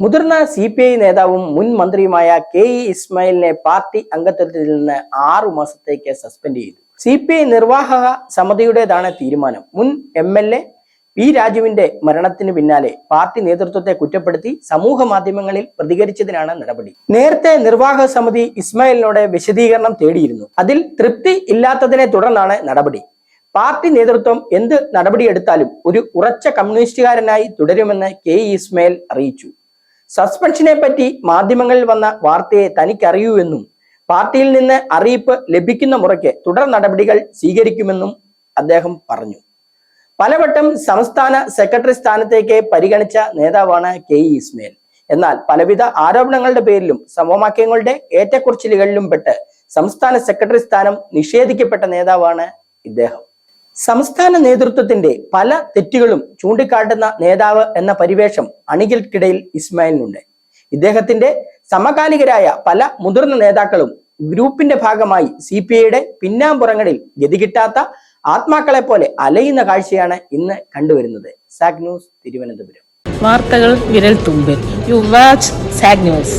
മുതിർന്ന C P I നേതാവും മുൻ മന്ത്രിയുമായ കെ ഇ ഇസ്മായിലിനെ പാർട്ടി അംഗത്വത്തിൽ നിന്ന് ആറു മാസത്തേക്ക് സസ്പെൻഡ് ചെയ്തു. സി പി ഐ നിർവാഹക സമിതിയുടേതാണ് തീരുമാനം. മുൻ എം എൽ എ പി രാജുവിന്റെ മരണത്തിന് പിന്നാലെ പാർട്ടി നേതൃത്വത്തെ കുറ്റപ്പെടുത്തി സമൂഹ മാധ്യമങ്ങളിൽ പ്രതികരിച്ചതിനാണ് നടപടി. നേരത്തെ നിർവാഹക സമിതി ഇസ്മായിലിനോട് വിശദീകരണം തേടിയിരുന്നു. അതിൽ തൃപ്തി ഇല്ലാത്തതിനെ തുടർന്നാണ് നടപടി. പാർട്ടി നേതൃത്വം എന്ത് നടപടിയെടുത്താലും ഒരു ഉറച്ച കമ്മ്യൂണിസ്റ്റുകാരനായി തുടരുമെന്ന് കെ ഇസ്മായിൽ അറിയിച്ചു. സസ്പെൻഷനെ പറ്റി മാധ്യമങ്ങളിൽ വന്ന വാർത്തയെ തനിക്കറിയൂ എന്നും പാർട്ടിയിൽ നിന്ന് അറിയിപ്പ് ലഭിക്കുന്ന മുറയ്ക്ക് തുടർ നടപടികൾ സ്വീകരിക്കുമെന്നും അദ്ദേഹം പറഞ്ഞു. പലവട്ടം സംസ്ഥാന സെക്രട്ടറി സ്ഥാനത്തേക്ക് പരിഗണിച്ച നേതാവാണ് കെ ഇ ഇസ്മയിൽ. എന്നാൽ പലവിധ ആരോപണങ്ങളുടെ പേരിലും സമവാക്യങ്ങളുടെ ഏറ്റക്കുറച്ചിലുകളിലും പെട്ട് സംസ്ഥാന സെക്രട്ടറി സ്ഥാനം നിഷേധിക്കപ്പെട്ട നേതാവാണ് ഇദ്ദേഹം. സംസ്ഥാന നേതൃത്വത്തിന്റെ പല തെറ്റുകളും ചൂണ്ടിക്കാട്ടുന്ന നേതാവ് എന്ന പരിവേഷം അണികൾക്കിടയിൽ ഇസ്മായിലിനുണ്ട്. ഇദ്ദേഹത്തിന്റെ സമകാലികരായ പല മുതിർന്ന നേതാക്കളും ഗ്രൂപ്പിന്റെ ഭാഗമായി സി പി ഐയുടെ പിന്നാമ്പുറങ്ങളിൽ ഗതികിട്ടാത്ത ആത്മാക്കളെ പോലെ അലയുന്ന കാഴ്ചയാണ് ഇന്ന് കണ്ടുവരുന്നത്. Sag news Thiruvananthapuram. വാർത്തകൾ വിരൽ തുമ്പിൽ. You watch Sag news.